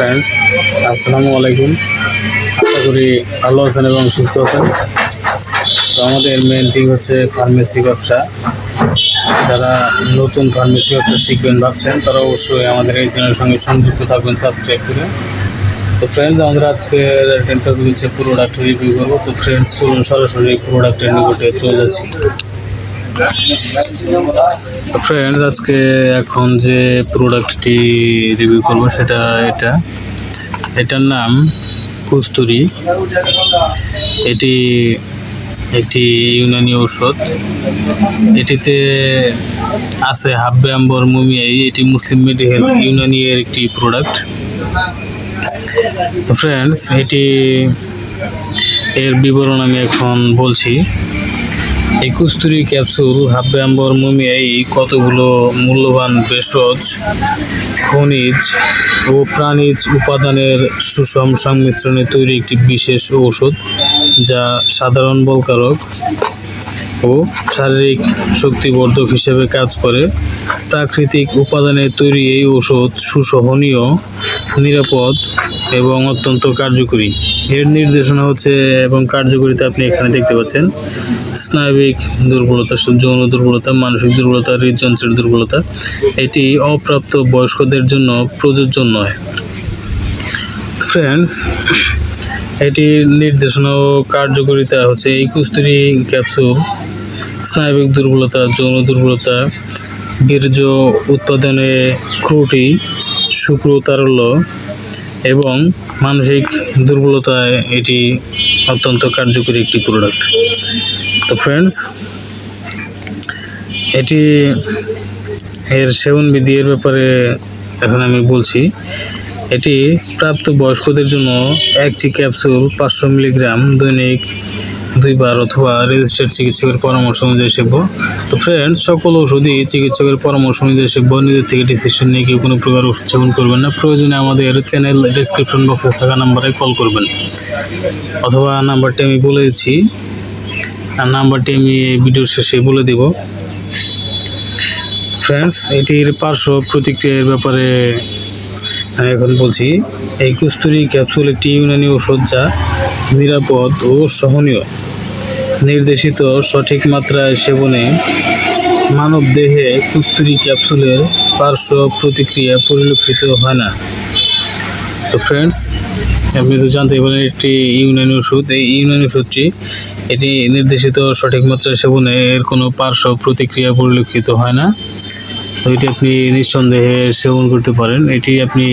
Friends আসসালামু আলাইকুম। আশা করি ভালো আছেন এবং সুস্থ আছেন। তো আমাদের মেন থিং হচ্ছে ফার্মেসি ব্যবসা। যারা নতুন ফার্মেসি ব্যবসা শিখবেন ভাবছেন, তারা অবশ্যই আমাদের এই চ্যানেলের সঙ্গে সংযুক্ত থাকবেন সাবস্ক্রাইব করে। তো ফ্রেন্ডস আমাদের আজকে হচ্ছে প্রোডাক্ট রিভিউ করব। তো ফ্রেন্ডস চলুন সরাসরি প্রোডাক্টের নিকটে চলে যাচ্ছি। ফ্রেন্ডস আজকে এখন যে প্রোডাক্টটি রিভিউ করব সেটা এটা। এটার নাম কুস্তুরি। এটি একটি ইউনানি ঔষধ। এটিতে আছে হাব্বে আম্বর মুমিয়াই এটি মুসলিম মেডিকেল ইউনানি এর একটি প্রোডাক্ট ফ্রেন্ডস এটি এর বিবরণ আমি এখন বলছি। এই কুস্তুরি ক্যাপসুল হাব্বে আম্বর মুমিয়াই কতগুলো মূল্যবান ভেষজ, খনিজ ও প্রাণীজ উপাদানের সুষম সংমিশ্রণে তৈরি একটি বিশেষ ঔষধ যা সাধারণ বলকারক ও শারীরিক শক্তিবর্ধক হিসেবে কাজ করে। প্রাকৃতিক উপাদানে তৈরি এই ঔষধ সুসহনীয় নিরাপদ এবং অত্যন্ত কার্যকরী। এর নির্দেশনা হচ্ছে এবং কার্যকরিতা আপনি এখানে দেখতে পাচ্ছেন। স্নায়বিক দুর্বলতা, যৌন দুর্বলতা, মানসিক দুর্বলতা, হৃদযন্ত্রের দুর্বলতা, এটি অপ্রাপ্ত বয়স্কদের জন্য প্রযোজ্য নয়। ফ্রেন্ডস এটির নির্দেশনা ও কার্যকারিতা হচ্ছে এই কুস্তুরি ক্যাপসুল, স্নায়বিক দুর্বলতা, যৌন দুর্বলতা, বীর্য উৎপাদনে ত্রুটি শুক্রতারল্য এবং মানসিক দুর্বলতায় এটি অত্যন্ত কার্যকরী একটি প্রোডাক্ট তো ফ্রেন্ডস এটি এর সেবন বিধি এর ব্যাপারে এখন আমি বলছি, এটি প্রাপ্ত বয়স্কদের জন্য একটি ক্যাপসুল পাঁচশো মিলিগ্রাম দৈনিক দুইবার অথবা রেজিস্টার্ড চিকিৎসকের পরামর্শ অনুযায়ী সেব্য। তো ফ্রেন্ডস সকল ওষুধই চিকিৎসকের পরামর্শ অনুযায়ী সেব্য। নিজের থেকে ডিসিশন নিয়ে কেউ কোনো প্রকার ওষুধ সেবন করবেন না। প্রয়োজনে আমাদের চ্যানেল ডিসক্রিপশন বক্সে থাকা নাম্বারে কল করবেন। অথবা নাম্বারটি আমি বলে দিচ্ছি। আর নাম্বারটি আমি এই ভিডিওর শেষে বলে দিব। ফ্রেন্ডস এটির পার্শ্ব প্রতিক্রিয়ার ব্যাপারে আমি এখন বলছি, এই কুস্তুরি ক্যাপসুল একটি ইউনানি ওষুধ যা নিরাপদ ও সহনীয়। নির্দেশিত সঠিক মাত্রায় সেবনে মানব দেহে কুস্তুরি ক্যাপসুলের পার্শ্ব প্রতিক্রিয়া পরিলক্ষিত হয় না। তো ফ্রেন্ডস আপনি তো জানতেই পারেন একটি ইউনানি ওষুধ এই ইউনানি ওষুধটি এটি নির্দেশিত সঠিক মাত্রায় সেবনে এর কোনো পার্শ্ব প্রতিক্রিয়া পরিলক্ষিত হয় না। তো এটি আপনি নিঃসন্দেহে সেবন করতে পারেন। এটি আপনি